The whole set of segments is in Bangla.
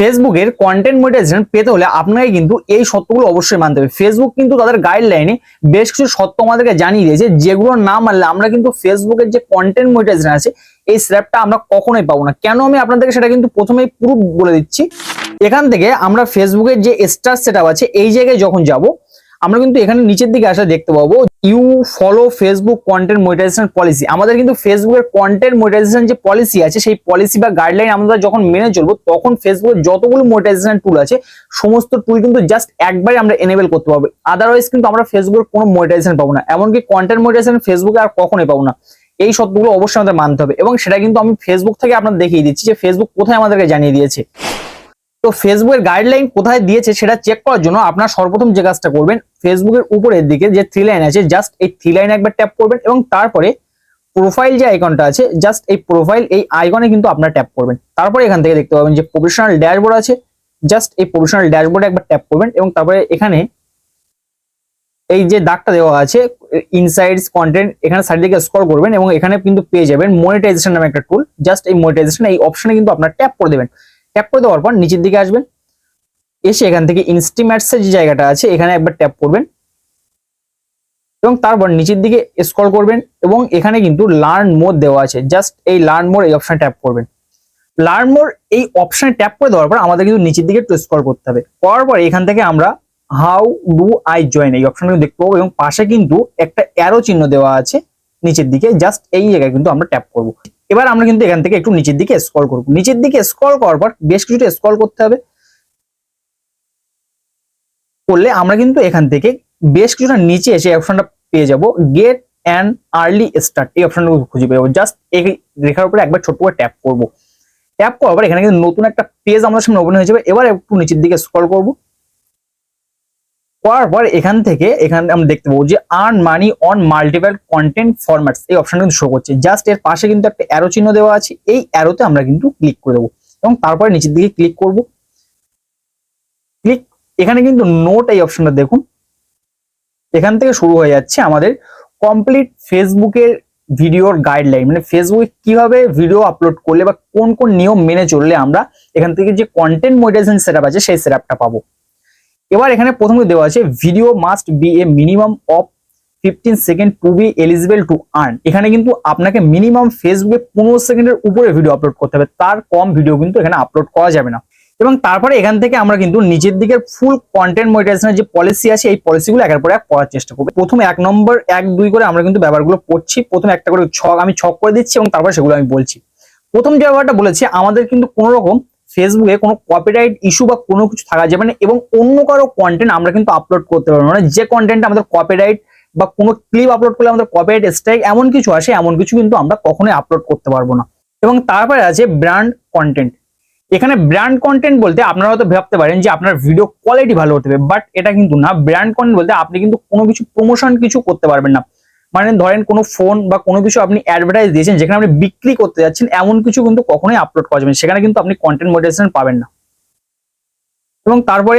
ফেসবুকের কন্টেন্ট মনিটাইজেশন পেতে হলে আপনাকে কিন্তু এই সত্যগুলো অবশ্যই মানতে হবে। ফেসবুক কিন্তু তাদের গাইডলাইনে বেশ কিছু সত্য আমাদেরকে জানিয়ে দিয়েছে, যেগুলো না মানলে আমরা কিন্তু ফেসবুকের যে কন্টেন্ট মনিটাইজেশন আছে, এই স্ল্যাবটা আমরা কখনোই পাবো না। কেন আমি আপনাদেরকে সেটা কিন্তু প্রথমেই পুরো বলে দিচ্ছি? এখান থেকে আমরা ফেসবুকের যে স্টার সেট আছে, এই জায়গায় যখন যাব আমরা কিন্তু এখানে নিচের দিকে আসা দেখতে পাবো। You follow Facebook content monetization policy আমাদের কিন্তু ফেসবুকের কন্টেন্ট মনিটাইজেশন যে পলিসি আছে, সেই পলিসি বা গাইডলাইন আমরা যখন মেনে চলবো, তখন ফেসবুকের যতগুলো মনিটাইজেশন টুল আছে, সমস্ত টুল কিন্তু জাস্ট একবারে আমরা এনেবেল করতে পারব। আদারওয়াইজ কিন্তু আমরা ফেসবুকের কোনো মনিটাইজেশন পাবো না। এমনকি কন্টেন্ট মনিটাইজেশন ফেসবুকে আর কখনোই পাবো না। এই সবগুলো অবশ্যই আমাদের মানতে হবে এবং সেটা কিন্তু আমি ফেসবুক থেকে আপনার দেখিয়ে দিচ্ছি যে ফেসবুক কোথায় আমাদেরকে জানিয়ে দিয়েছে। তো ফেসবুকের গাইডলাইন কোথায় দিয়েছে সেটা চেক করার জন্য আপনার সর্বপ্রথম যে কাজটা করবেন ফেসবুকের উপরের দিকে যে থ্রি লাইন আছে জাস্ট এই থ্রি লাইনে একবার ট্যাপ করবেন এবং তারপরে প্রোফাইল যে আইকনটা আছে জাস্ট এই প্রোফাইল এই আইকনে কিন্তু আপনারা ট্যাপ করবেন। তারপরে এখান থেকে দেখতে পাবেন যে প্রফেশনাল ড্যাশবোর্ড আছে জাস্ট এই প্রফেশনাল ড্যাশবোর্ডে একবার ট্যাপ করবেন এবং তারপরে এখানে এই যে দাগটা দেওয়া আছে ইনসাইডস কন্টেন্ট এখানে সাইড দিকে স্ক্রল করবেন এবং এখানে কিন্তু পেয়ে যাবেন মনিটাইজেশন নামে একটা টুল জাস্ট এই মনিটাইজেশন এই অপশনে কিন্তু আপনারা ট্যাপ করে দেবেন। ট্যাপ করে দেওয়ার পর নিচের দিকে আসবেন। এসে এখান থেকে ইনস্টিম্যাটস এর যে জায়গাটা আছে, এখানে একবার ট্যাপ করবেন। এবং তারপর নিচের দিকে স্ক্রল করবেন এবং এখানে কিন্তু লার্ন মোর দেওয়া আছে। জাস্ট এই লার্ন মোর এই অপশনে ট্যাপ করবেন। লার্ন মোর এই অপশনে ট্যাপ করে দেওয়ার পর আমাদের কিন্তু নিচের দিকে একটু স্ক্রল করতে হবে। করার পর এখান থেকে আমরা হাউ ডু আই জয়েন এই অপশনটা দেখতে পাবো এবং পাশে কিন্তু একটা অ্যারো চিহ্ন দেওয়া আছে নিচের দিকে। জাস্ট এই জায়গায় কিন্তু আমরা ট্যাপ করব। এবার আমরা কিন্তু এখান থেকে একটু নিচের দিকে স্ক্রল করব। নিচের দিকে স্ক্রল করার পর বেশ কিছুটা স্ক্রল করতে হবে। করলে আমরা কিন্তু এখান থেকে বেশ কিছুটা নিচে এসে অপশনটা পেয়ে যাব। গেট অ্যান আর্লি স্টার্ট এই অপশনটা খুঁজে পেয়ে যাব। জাস্ট এই রেখার উপরে একবার ছোট্ট করে ট্যাপ করব। ট্যাপ করার পর এখানে কিন্তু নতুন একটা পেজ আমাদের সামনে ওপেন হয়ে যাবে। এবার একটু নিচের দিকে স্ক্রল করব। করার পর এখান থেকে এখানে আমরা দেখতে পাবো যে earn money on multiple content formats এই অপশনটা কিন্তু শো করছে। জাস্ট এর পাশে কিন্তু একটা অ্যারো চিহ্ন দেওয়া আছে। এই অ্যারোতে আমরা কিন্তু ক্লিক করে দেবো। এবং তারপরে নিচের দিকে ক্লিক করব। ক্লিক এখানে কিন্তু নোট এই অপশনটা দেখুন। এখান থেকে শুরু হয়ে যাচ্ছে আমাদের কমপ্লিট ফেসবুকের ভিডিওর গাইডলাইন মানে ফেসবুকে কীভাবে ভিডিও আপলোড করলে বা কোন কোন নিয়ম মেনে চললে আমরা এখান থেকে যে কন্টেন্ট মনিটাইজেশন সেটআপ আছে, সেই সেটআপটা পাবো। এবার এখানে প্রথমে দেওয়া আছে video must be a minimum of fifteen second to be eligible to earn এখানে কিন্তু আপনাকে মিনিমাম ফেসবুকে পনেরো সেকেন্ডের উপরে ভিডিও আপলোড করতে হবে। তার কম ভিডিও কিন্তু এখানে আপলোড করা যাবে না। এবং তারপরে এখান থেকে আমরা কিন্তু নিচের দিকের ফুল কন্টেন্ট মনিটাইজেশনের যে পলিসি আছে, এই পলিসিগুলো একের পর এক পড়ার চেষ্টা করব। প্রথমে এক নম্বর, এক, দুই করে আমরা কিন্তু ব্যাপারগুলো পড়ছি। প্রথমে একটা করে ছক, আমি ছক করে দিচ্ছি এবং তারপরে সেগুলো আমি বলছি। প্রথম যে ব্যাপারটা বলেছি, আমাদের কিন্তু কোনো রকম ফেসবুকে কোনো কপিরাইট ইস্যু বা কোনো কিছু থাকা যাবে না এবং অন্য কারও কন্টেন্ট আমরা কিন্তু আপলোড করতে পারব মানে যে কন্টেন্ট আমাদের কপিরাইট বা কোনো ক্লিপ আপলোড করলে আমাদের কপিরাইট স্ট্রাইক এমন কিছু আসে, এমন কিছু কিন্তু আমরা কখনোই আপলোড করতে পারব না। এবং তারপরে আছে ব্র্যান্ড কন্টেন্ট এখানে ব্র্যান্ড কন্টেন্ট বলতে আপনারা হয়তো ভাবতে পারেন যে আপনার ভিডিও কোয়ালিটি ভালো হতে হবে বাট এটা কিন্তু না। ব্র্যান্ড কন্টেন্ট বলতে আপনি কিন্তু কোনো কিছু প্রমোশন কিছু করতে পারবেন না। মানে ধরেন কোনো ফোন বা কোনো কিছু আপনি অ্যাডভার্টাইজ দিয়েছেন, যেখানে আপনি বিক্রি করতে যাচ্ছেন, এমন কিছু কিন্তু কখনোই আপলোড করা যাবে সেখানে কিন্তু আপনি কন্টেন্ট মনিটাইজেশন পাবেন না। এবং তারপরে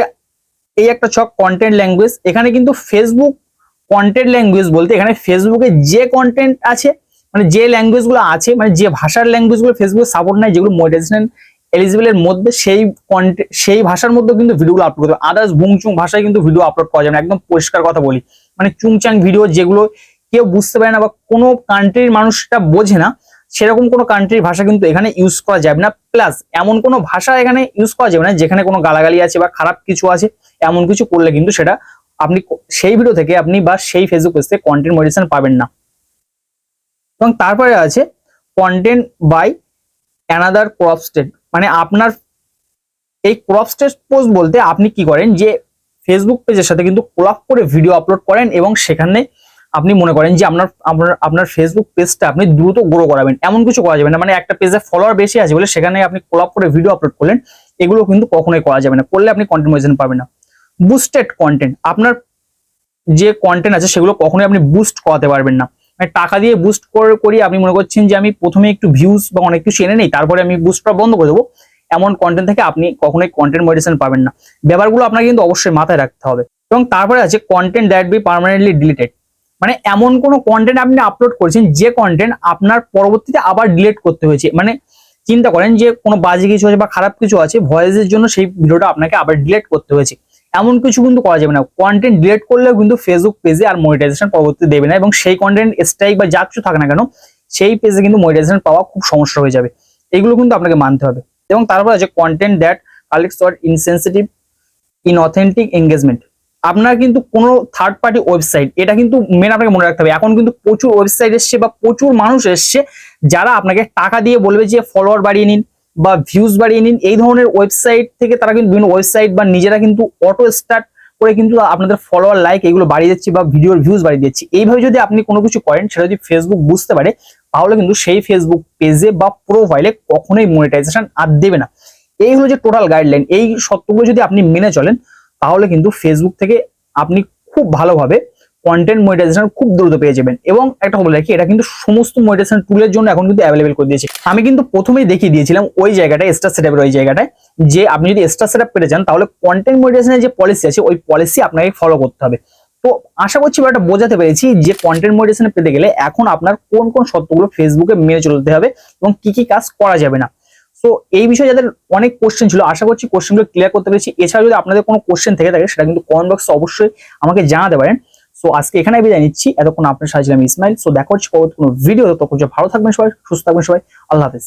এই একটা ছক কন্টেন্ট ল্যাঙ্গুয়েজ এখানে কিন্তু ফেসবুক কন্টেন্ট ল্যাঙ্গুয়েজ বলতে এখানে ফেসবুকে যে কন্টেন্ট আছে মানে যে ল্যাঙ্গুয়েজগুলো আছে মানে যে ভাষার ল্যাঙ্গুয়েজগুলো ফেসবুকে সাপোর্ট নাই যেগুলো মনিটাইজেশন এলিজিবলের মধ্যে, সেই কন্টেন্ট সেই ভাষার মধ্যে কিন্তু ভিডিওগুলো আপলোড করতে হবে। আদার্স বুংচুং ভাষায় কিন্তু ভিডিও আপলোড করা যাবে একদম পরিষ্কার কথা বলি। মানে চুংচাং ভিডিও যেগুলো কেউ বুঝতে পারে না বা কোনো কান্ট্রির মানুষটা বোঝে না, সেরকম কোনো কান্ট্রির ভাষা কিন্তু এখানে ইউজ করা যাবে না। প্লাস এমন কোনো ভাষা এখানে ইউজ করা যাবে না যেখানে কোনো গালাগালি আছে বা খারাপ কিছু আছে, এমন কিছু করলে কিন্তু সেটা আপনি সেই ভিডিও থেকে আপনি বা সেই ফেসবুক পেজ থেকে কন্টেন্ট মডিটেশন পাবেন না। এবং তারপরে আছে content by another crop state মানে আপনার এই ক্রপ স্টেট পোস্ট বলতে আপনি কি করেন যে ফেসবুক পেজের সাথে কিন্তু কোলাপ করে ভিডিও আপলোড করেন এবং সেখানে আপনি মনে করেন যে আপনার আপনার আপনার ফেসবুক পেজটা আপনি দ্রুত গ্রো করাবেন। এমন কিছু করা যাবে না। মানে একটা পেজে ফলোয়ার বেশি আছে বলে সেখানে আপনি কোলাপ করে ভিডিও আপলোড করলেন, এগুলো কিন্তু কখনোই করা যাবে না। করলে আপনি কন্টেন্ট পাবেন না। বুস্টেড কন্টেন্ট আপনার যে কন্টেন্ট আছে সেগুলো কখনোই আপনি বুস্ট করাতে পারবেন না। মানে টাকা দিয়ে বুস্ট করে, করি আপনি মনে করছেন যে আমি প্রথমে একটু ভিউজ বা অনেক কিছু এনে নেই, তারপরে আমি বুস্ট করা বন্ধ করে দেবো। এমন কন্টেন্ট থেকে আপনি কখনোই কন্টেন্ট মডিটেশন পাবেন না। ব্যাপারগুলো আপনাকে কিন্তু অবশ্যই মাথায় রাখতে হবে। এবং তারপরে আছে content that be permanently deleted মানে এমন কোনো কন্টেন্ট আপনি আপলোড করেছেন, যে কন্টেন্ট আপনার পরবর্তীতে আবার ডিলিট করতে হয়েছে। মানে চিন্তা করেন যে কোনো বাজে কিছু আছে বা খারাপ কিছু আছে ভয়েসের জন্য সেই ভিডিওটা আপনাকে আবার ডিলিট করতে হয়েছে। এমন কিছু কিন্তু করা যাবে না। কন্টেন্ট ডিলিট করলেও কিন্তু ফেসবুক পেজে আর মনিটাইজেশন পরবর্তী দেবে না এবং সেই কন্টেন্ট স্ট্রাইক বা যা কিছু থাকে না কেন, সেই পেজে কিন্তু মনিটাইজেশন পাওয়া খুব সমস্যা হয়ে যাবে। এগুলো কিন্তু আপনাকে মানতে হবে। এবং তারপর আছে content that collects or insensitive inauthentic engagement আপনার কিন্তু কোনো থার্ড পার্টি ওয়েবসাইট এটা কিন্তু মেন আপনাকে মনে রাখতে হবে। এখন কিন্তু প্রচুর ওয়েবসাইট এসছে বা প্রচুর মানুষ এসছে যারা আপনাকে টাকা দিয়ে বলবে যে ফলোয়ার বাড়িয়ে নিন বা ভিউজ বাড়িয়ে নিন। এই ধরনের ওয়েবসাইট থেকে তারা কিন্তু বিভিন্ন ওয়েবসাইট বা নিজেরা কিন্তু অটো স্টার্ট করে কিন্তু আপনাদের ফলোয়ার লাইক এগুলো বাড়িয়ে দিচ্ছে বা ভিডিওর ভিউজ বাড়িয়ে দিচ্ছে। এইভাবে যদি আপনি কোনো কিছু করেন, সেটা যদি ফেসবুক বুঝতে পারে, তাহলে কিন্তু সেই ফেসবুক পেজে বা প্রোফাইলে কখনোই মনিটাইজেশন আর দেবে না। এই হলো যে টোটাল গাইডলাইন এই সত্যগুলো যদি আপনি মেনে চলেন তাহলে কিন্তু ফেসবুক থেকে আপনি খুব ভালোভাবে কন্টেন্ট মনিটাইজেশন খুব দ্রুত পেয়ে যাবেন। এবং একটা বলে রাখি এটা কিন্তু সমস্ত মনিটাইজেশন টুলের জন্য এখন কিন্তু অ্যাভেলেবেল করে দিয়েছে। আমি কিন্তু প্রথমেই দেখিয়ে দিয়েছিলাম ওই জায়গাটায় স্টার সেটআপের ওই জায়গাটায়, যে আপনি যদি স্টার সেটআপ পেতে চান, তাহলে কন্টেন্ট মনিটাইজেশনের যে পলিসি আছে, ওই পলিসি আপনাকে ফলো করতে হবে। তো আশা করছি এটা বোঝাতে পেরেছি যে কন্টেন্ট মনিটাইজেশন পেতে গেলে এখন আপনার কোন কোন শর্তগুলো ফেসবুকে মেনে চলতে হবে এবং কি কি কাজ করা যাবে না। সো এই বিষয়ে যাদের অনেক কোশ্চেন ছিল, আশা করছি কোশ্চেনগুলো ক্লিয়ার করতে পেরেছি। এছাড়া যদি আপনাদের কোনো কোশ্চেন থেকে থাকে, সেটা কিন্তু কমেন্ট বক্সে অবশ্যই আমাকে জানাতে পারেন। সো আজকে এখানে বিদায় নিচ্ছি। এতক্ষণ আপনার সাথে ছিলাম ইসমাইল। সো দেখা হচ্ছে কোনো ভিডিও তখন ভালো থাকবেন সবাই, সুস্থ থাকবেন সবাই। আল্লাহ হাফেজ।